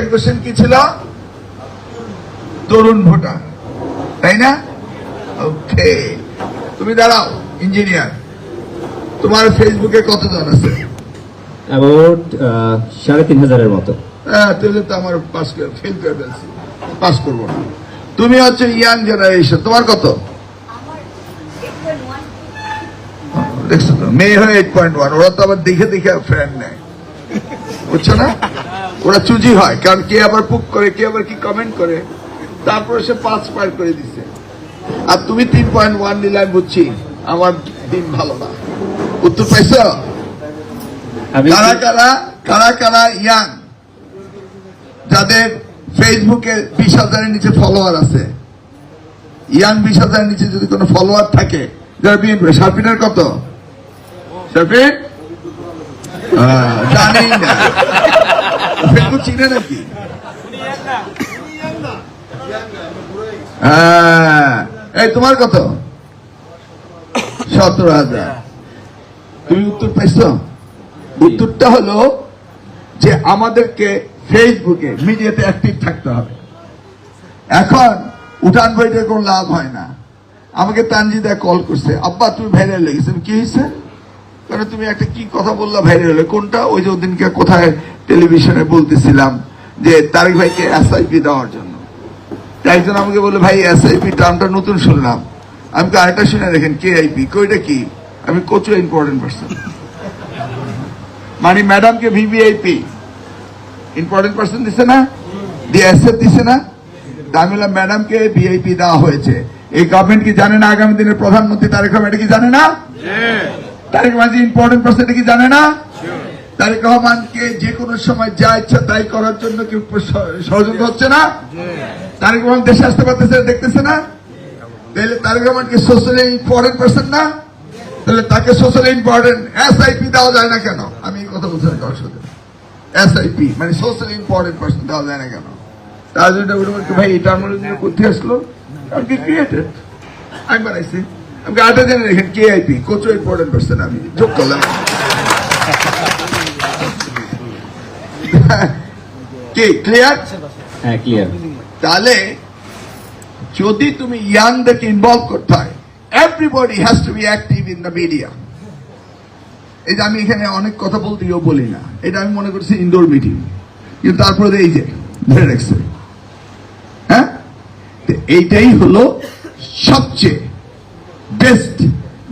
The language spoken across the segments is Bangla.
সেকেন্ড কোশ্চেন কি ছিল? তরুণ ভোটার। তাই না? ওকে। তুমি দাঁড়াও ইঞ্জিনিয়ার। তোমার ফেসবুকে কতজন আছে? অ্যাবাউট সাড়ে তিন হাজারের মতো। হ্যাঁ তাহলে তো আমার পাস ফেল করে ফেলছি। পাস করব না। তুমি হচ্ছে ইয়াং জেনারেশন তোমার কত? দেখছ তো মেয়ে হয়ে এইট পয়েন্ট ওয়ান ওরা তো আবার দেখে দেখে ফ্রেন্ড নেয়। বুঝছ না? ওরা চুজি হয় কারণ কে আবার পুক করে কে আবার কি কমেন্ট করে? তারপরে সে পাঁচ পার করে দিছে। আর তুমি তিন পয়েন্ট ওয়ান নিলে আমি বুঝছি আমার দিন ভালো না। উত্তর পাইছ? কারা কারা কারা কারা ইয়াং যাদের ফেসবুকে বিশ হাজারের নিচে ফলোয়ার আছে। ইয়াং বিশ হাজারের নিচে যদি কোনো ফলোয়ার থাকে যারা বিএনপি শারপিনের কত? শারপিন না চিনে নাকি এই তোমার কত সতেরো হাজার তুমি উত্তর পাইছো উত্তরটা হলো যে আমাদেরকে ফেসবুকে মিডিয়াতে অ্যাক্টিভ থাকতে হবে। এখন উঠান বইতে কোনো লাভ হয় না। আমাকে তানজিদা কল করছে। আব্বা, তুমি ভাইরাল লেগেছে কি হয়েছে? কারণ তুমি একটা কি কথা বললা ভাইরাল হলে? কোনটা? ওই যে ওদিনকে কোথায় টেলিভিশনে বলতেছিলাম যে তারিক ভাইকে এসআইপি দেওয়ার জন্য। একজন আমাকে বলে ভাই এসআইপি টার্মটা নতুন শুনলাম। আমি তো আরেকটা শুনে দেখেন কে আইপি কইটা কি? আমি কোচও ইম্পর্টেন্ট পার্সন মানে ম্যাডামকে ভিভিআইপি ইম্পর্টেন্ট পার্সন দিছে না? দিয়ে অ্যাসেট দিছে না? তা আমি বললাম ম্যাডামকে ভিআইপি দেওয়া হয়েছে। এই গভর্নমেন্ট কি জানে না আগামী দিনের প্রধানমন্ত্রী তারেক রহমান এটা কি জানে না? তারেক রহমান ইম্পর্টেন্ট পার্সন এটা কি জানে না? তারেক রহমানকে যে কোনো সময় যা ইচ্ছা তাই করার জন্য কি স- ষড়যন্ত্র হচ্ছে না? তারেক রহমান দেশে আসতে পারতেছে দেখতেছে না? তাহলে তারেক রহমানকে সোশ্যালি ইম্পর্টেন্ট পার্সন না? তাহলে তাকে সোশ্যালি ইম্পর্টেন্ট এসআইপি দেওয়া যায় না কেন? আমি এই কথা বলছি না কারোর সাথে। এসআইপি মানে সোশ্যালি ইম্পর্টেন্ট পার্সন দেওয়া যায় না কেন? তার জন্য ভাই এই টার্মিনোলজি কোথায় আসলো। ক্রিয়েটেড আমি বানাইছি। আমি আটা জেনে রেখেন কে আইপি কোচ ইম্পর্টেন্ট পার্সন আমি। যোগ করলাম। কি ক্লিয়ার হ্যাঁ ক্লিয়ার তাহলে যদি তুমি ইয়াংদেরকে ইনভলভ করতে হয় everybody has to be active in the media এই যে আমি এখানে অনেক কথা বলতে গিয়েও বলি না। এটা আমি মনে করছি ইনডোর মিটিং কিন্তু তারপরে এই যে ধরে রাখছে। হ্যাঁ? এইটাই হলো সবচেয়ে বেস্ট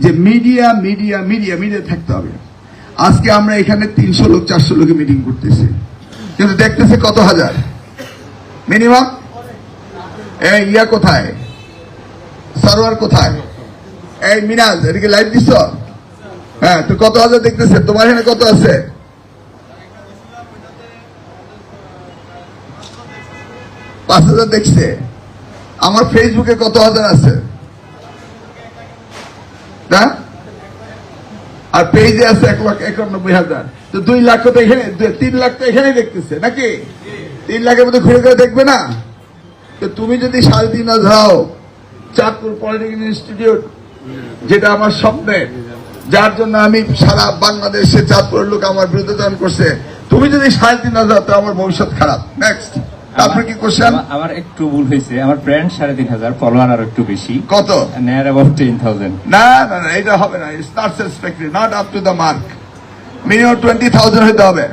যে মিডিয়া মিডিয়া মিডিয়া মিডিয়া থাকতে হবে। আজকে আমরা এখানে তিনশো লোক, চারশো লোকে মিটিং করতেছি। কিন্তু দেখতেছে কত হাজার? মিনিমাম? ইয়া কোথায়? সার্ভার কোথায়? এই মিনাজ, এদিকে লাইভ দিছ? হ্যাঁ তো কত হাজার দেখতেছে? তোমার এখানে কত আছে? পাঁচ হাজার দেখছে। আমার ফেসবুকে কত হাজার আছে না আর পেজে আছে এক লাখ একানব্বই হাজার। তো দুই লাখ তো এখানে তিন লাখ তো এখানেই দেখতেছে, নাকি? তিন লাখের মধ্যে ঘুরে ঘুরে দেখবে না? তো তুমি যদি সাড়ে তিন হাজার চাঁদপুর পলিটেকনিক ইনস্টিটিউট, যেটা আমার স্বপ্নের, যার জন্য আমি সারা বাংলাদেশে চাঁদপুরের লোক আমার বিরুদ্ধে করছে, তুমি যদি সাড়ে তিন হাজার তো আমার ভবিষ্যৎ খারাপ। নেক্সট তারপরে কি কোশ্চেন আমার একটু ভুল হয়েছে। আমার ফ্রেন্ড সাড়ে তিন হাজার ফলোয়ার আর একটু বেশি। কত? নেয়ার অ্যাবাউট টেন থাউজেন্ড না না না এটা হবে না। It's not not up to the mark minimum twenty thousand হতে হবে।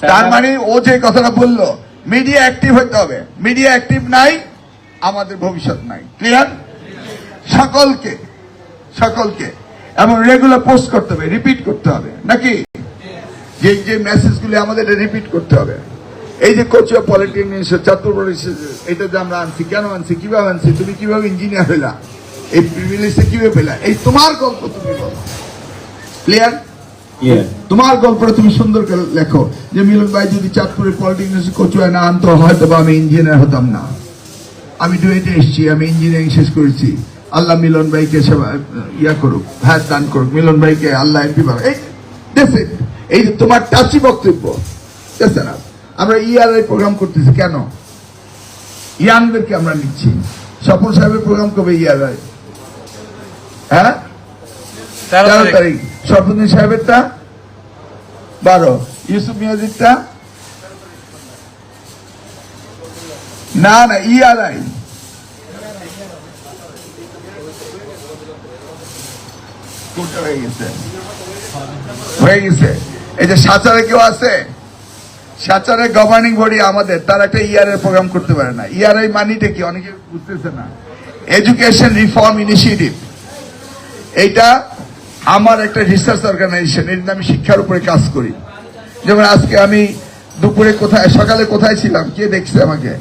তার মানে ও যে কথাটা বলল মিডিয়া অ্যাক্টিভ হতে হবে। মিডিয়া অ্যাক্টিভ নাই আমাদের ভবিষ্যৎ নাই। ক্লিয়ার সকলকে সকলকে। এবং রেগুলার পোস্ট করতে হবে রিপিট করতে হবে। নাকি? যে যে মেসেজগুলি আমাদের রিপিট করতে হবে। এই যে কোচিয়া পলিটেকনিক চাতুর এটা যে আমরা আনছি কেন আনছি কীভাবে আনছি তুমি কীভাবে ইঞ্জিনিয়ার হইলা? এই প্রিভিলেজটা কীভাবে পেলা? এই তোমার গল্প তুমি বলো। ক্লিয়ার তোমার গল্পটা তুমি সুন্দর করে লেখো। যে মিলন ভাই যদি চাঁদপুরের পলিটেকনিক কচুয়ায় না আনতো হয়তো বা আমি ইঞ্জিনিয়ার হতাম না। আমি ডুয়েটে এসেছি আমি ইঞ্জিনিয়ারিং শেষ করেছি। আল্লাহ মিলন ভাইকে সেবা- ইয়া করুক হ্যাঁ দান করুক। মিলন ভাইকে আল্লাহ এমপি বানাক। এই তোমার টাচি বক্তব্য। enough। আমরা ইআরআই প্রোগ্রাম করতেছি কেন? ইয়াংদেরকে আমরা নিচ্ছি। স্বপন সাহেবের প্রোগ্রাম কবে ইআরআই হ্যাঁ? তেরো তেরো তারিখ। সরফুদ্দিন সাহেবেরটা? বারো। ইউসুফ মিয়াজিরটা? না না ইআরআই কোনটা হয়ে গেছে? হয়ে গেছে। এই যে সাচারে কেউ আছে? সাচারের গভর্নিং বডি আমাদের, তার একটা ইয়ারের প্রোগ্রাম করতে পারে না। ইয়ারআই মানিটা কি? অনেকে বুঝতেছে না। এডুকেশন রিফর্ম ইনিশিয়েটিভ এইটা আমার একটা রিসার্চ অর্গানাইজেশন এর আমি শিক্ষার উপরে কাজ করি। যেমন আজকে আমি দুপুরে কোথায়, সকালে কোথায় ছিলাম? কে দেখছে আমাকে?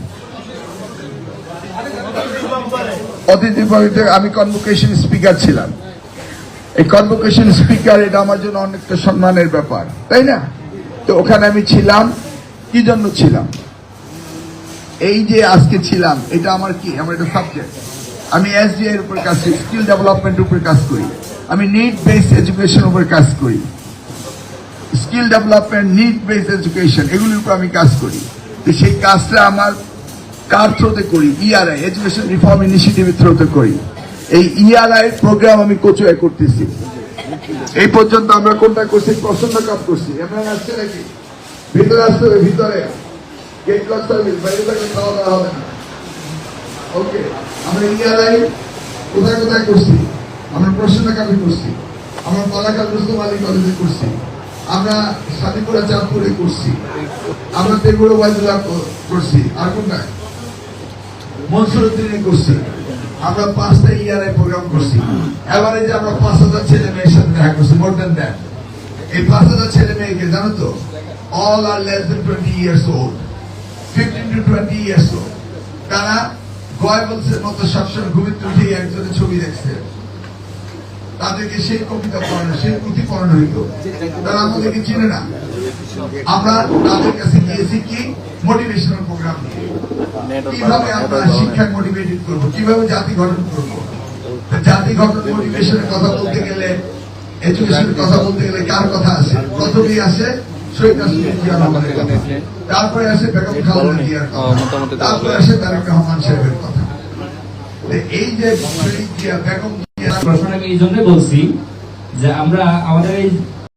অতিথি আমি কনভোকেশন স্পিকার ছিলাম। এই কনভোকেশন স্পিকার এটা আমার জন্য অনেকটা সম্মানের ব্যাপার, তাই না? তো ওখানে আমি ছিলাম। কি জন্য ছিলাম? এই যে আজকে ছিলাম, এটা আমার কি? আমার একটা সাবজেক্ট আমি এসডিআই এর উপর কাজ করি স্কিল ডেভেলপমেন্টের উপর কাজ করি। আমি নিড বেস এডুকেশন উপর কাজ করি। Skill development need base education এগুলির উপর আমি কাজ করি। তো সেই কাজটা আমার কার থ্রোতে করি? ইআরআই এডুকেশন রিফর্ম ইনিশিয়েটিভের থ্রোতে করি। এই ইআরআই প্রোগ্রাম আমি কোচুয়ায় করতেছি। এই পর্যন্ত আমরা কোনটা করছি? পছন্দ কাপ করছি। এমন আসছে নাকি? ভিতরে আসতে হবে, ভিতরে। গেট লক সার্ভিস বাইরে থাকলে খাওয়া দাওয়া হবে না। ওকে আমরা ইআরআই কোথায় কোথায় করছি? আমরা প্রশ্ন কাপে করছি, আমরা রুস্তম আলী কলেজে করছি, আমরা সাদিপুরা, চাঁদপুরে করছি, আমরা তেগুড়ো ওয়াইদুল্লাহ করছি, আর কোনটায় মনসুর উদ্দিনে করছি, আমরা পাঁচটা ইয়ারে প্রোগ্রাম করছি। এভারেজে আমরা পাঁচ হাজার ছেলে মেয়ের সাথে দেখা করছি মোর দেন দ্যাট এই পাঁচ হাজার ছেলে মেয়েকে, জানো তো all are less than twenty years old fifteen to twenty years old তারা গয়বলসের মতো সবসময় ঘুমিতে উঠে একজনের ছবি দেখছে। তাদেরকে সেই কবিতা পড়ানো, সেই পুঁথি পড়ানো হইত। তারা আমাদেরকে চিনে না। আমরা তাদের কাছে গিয়েছি কি? মোটিভেশনাল প্রোগ্রাম কীভাবে আমরা শিক্ষা মোটিভেটেড করব? কীভাবে জাতি গঠন করব? জাতি গঠন মোটিভেশনের কথা বলতে গেলে এডুকেশনের কথা বলতে গেলে কার কথা আসে প্রথমেই আসে কথা তারপরে আসে বেগম খালেদা জিয়ার কথা। তারপরে আসে তারেক রহমান সাহেবের কথা। এই যে শহীদ জিয়া বেগম জিয়া প্রশ্নটাকে এই জন্য বলছি যে আমরা আমাদের এই